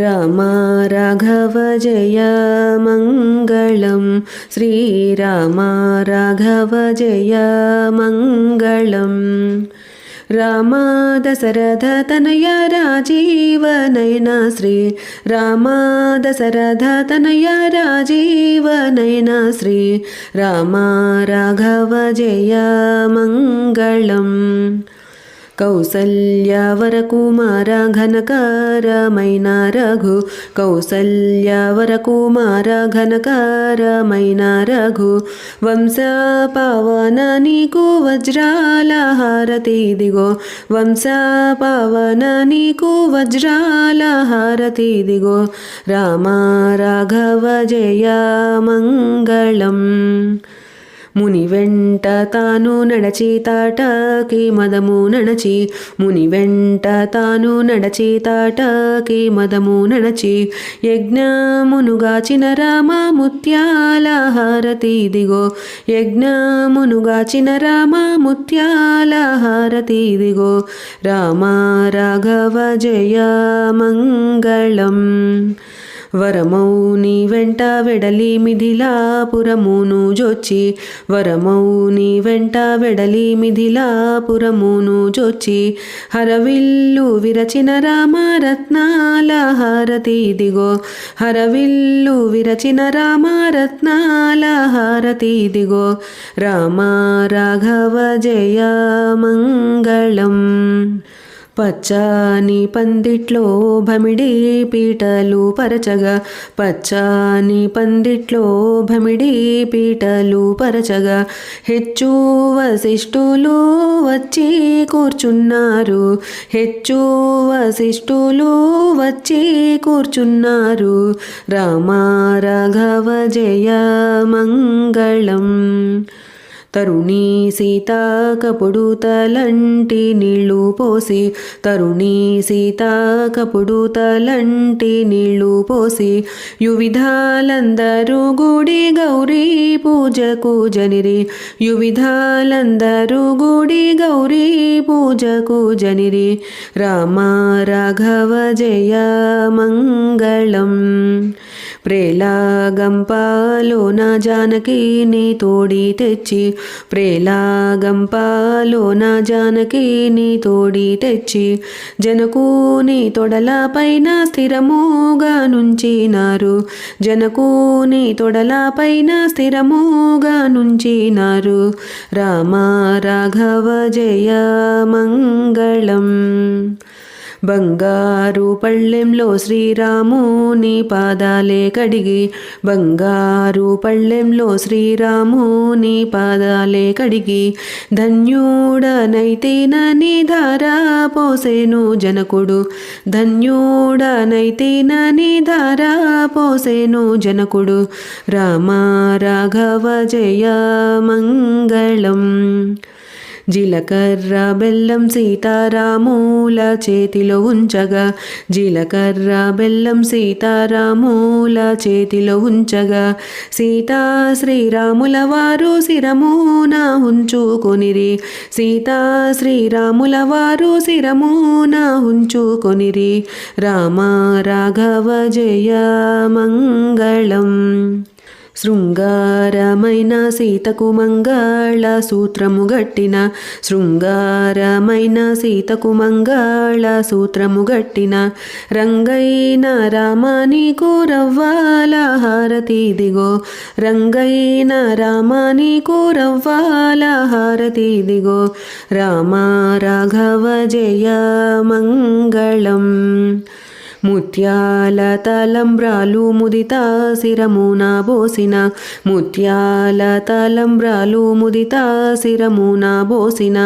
रमा राघव जय मङ्गलं। श्रीरामा राघव श्रीराम राघवजय मङ्गलं रामादशरथतनय राजीवनयन श्री राम दशरथतनय राजीवनयन श्री रामा राघव जय मङ्गलम् మంగళం కౌసల్యవరకుమార ఘనకారమైన రఘు కౌసల్యవరకుమార ఘనకారమైన రఘు వంశ పవన నీకు వజ్రాల హారతి దిగో వంశ పవన నీకు వజ్రాల హారతి దిగో రామ రాఘవ జయ మంగళం. ముని వెంట తాను నడచి తాటకి మదము నడచి. ముని వెంట తాను నడచి తాటకి మదము నడచి. యజ్ఞమునుగాచిన రామ ముత్యాల హారతి ఇదిగో. యజ్ఞమునుగాచిన రామ ముత్యాల హారతి ఇదిగో. రామ రాఘవ జయ మంగళం. వరమౌ నీ వెంట వెడలి మిథిలాపురమును జొచ్చి వరమౌని వెంట వెడలి మిథిలాపురమును జొచ్చి హరవిల్లు విరచిన రామరత్నాల హారతి ఇదిగో హరవిల్లు విరచిన రామరత్నాల హారతి ఇదిగో రామ రాఘవ జయ మంగళం. పచ్చాని పందిట్లో భమిడి పీటలు పరచగా. పచ్చాని పందిట్లో భమిడి పీటలు పరచగా. హెచ్చు వశిష్ఠులు వచ్చి కూర్చున్నారు. హెచ్చు వశిష్ఠులు వచ్చి కూర్చున్నారు. రామ రాఘవ జయ మంగళం. తరుణీ సీత కపుడు తలంటి నీళ్ళు పోసి తరుణీ సీత కపుడు తలంటి నీళ్ళు పోసి యువిధాలందరూ గుడి గౌరీ పూజకు జనిరి యువిధాలందరూ గుడి గౌరీ పూజకు జనిరి. రామ రాఘవ జయ మంగళం. ప్రేలాగంపాలోన జానకి నీ తోడి తెచ్చి ప్రేలాగంపాలోన జానకి నీ తోడి తెచ్చి జనకూని తొడల పైన స్థిరముగా నుంచినారు. జనకూని తొడల పైన స్థిరముగా నుంచినారు. రామ రాఘవ జయ మంగళం. బంగారు పళ్ళెంలో శ్రీరాముని పాదాలే కడిగి. బంగారు పళ్ళెంలో శ్రీరాముని పాదాలే కడిగి. ధన్యుడనైతేనని ధార పోసేను జనకుడు. ధన్యుడనైతేనని ధార పోసేను జనకుడు. రామ రాఘవ జయ మంగళం. జీలకర్ర బెల్లం సీతారాముల చేతిలో ఉంచగా జీలకర్ర బెల్లం సీతారాముల చేతిలో ఉంచగా సీతా శ్రీరాముల వారు శిరమున ఉంచుకొనిరి సీతా శ్రీరాముల వారు శిరమున ఉంచుకొనిరి రామ రాఘవ జయ మంగళం. శృంగారమైన సీతకు మంగళ సూత్రము గట్టిన శృంగారమైన సీతకు మంగళ సూత్రము గట్టిన రంగైన రామాని కూరవ్వాల హారతి దిగో రంగైన రామాని కూరవ్వాల హారతి దిగో రామ రాఘవ జయ మంగళం. ముత్యాల తలంబ్రాలు ముదిత శిరమున బోసిన ముత్యాల తలంబ్రాలు ముదిత శిరమున బోసిన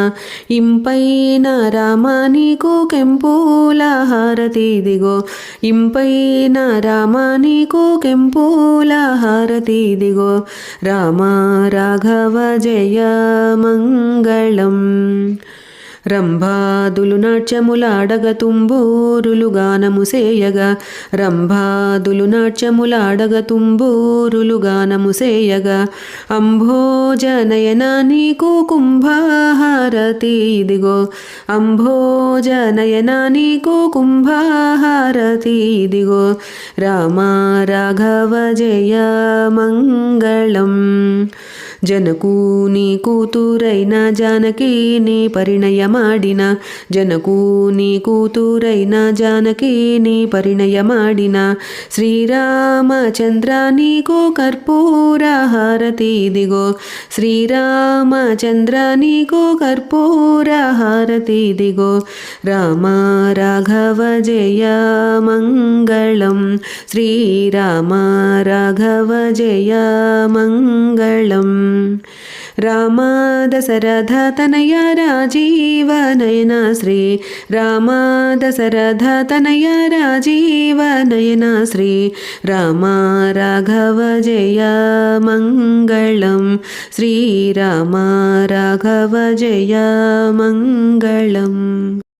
ఇంపైన రామానికు కెంపూల హారతి దిగో ఇంపైన రామానికు కెంపూల హారతి దిగో రామ రాఘవ జయ మంగళం. రంభాదులు నాట్యములాడగ తుంబూరులు గానము సేయగా. రంభాదులు నాట్యములాడగ తుంబూరులు గానము సేయగా. అంభోజనయన నీకు కుంభాహారతి ఇదిగో. అంభోజనయన నీకు కుంభాహారతి ఇదిగో. రామ రాఘవ జయ మంగళం. జనకూని కూతురైన జానకీని పరిణయమాడిన జనకూని కూతురైన జానకీని పరిణయమాడిన? శ్రీరామచంద్ర నీకు కర్పూర హారతి ఇదిగో. శ్రీరామచంద్ర నీకు కర్పూర హారతి ఇదిగో. రామ రాఘవ జయ మంగళం. శ్రీరామ రాఘవ జయ మంగళం. రామ దశరథ తనయ రాజీవ रामाद सरथ राजीवनयन श्री रामाद सरथतनय राजीवनयन श्री रामा राघव जय मङ्गलं श्रीरामा राघव जय मङ्गलम्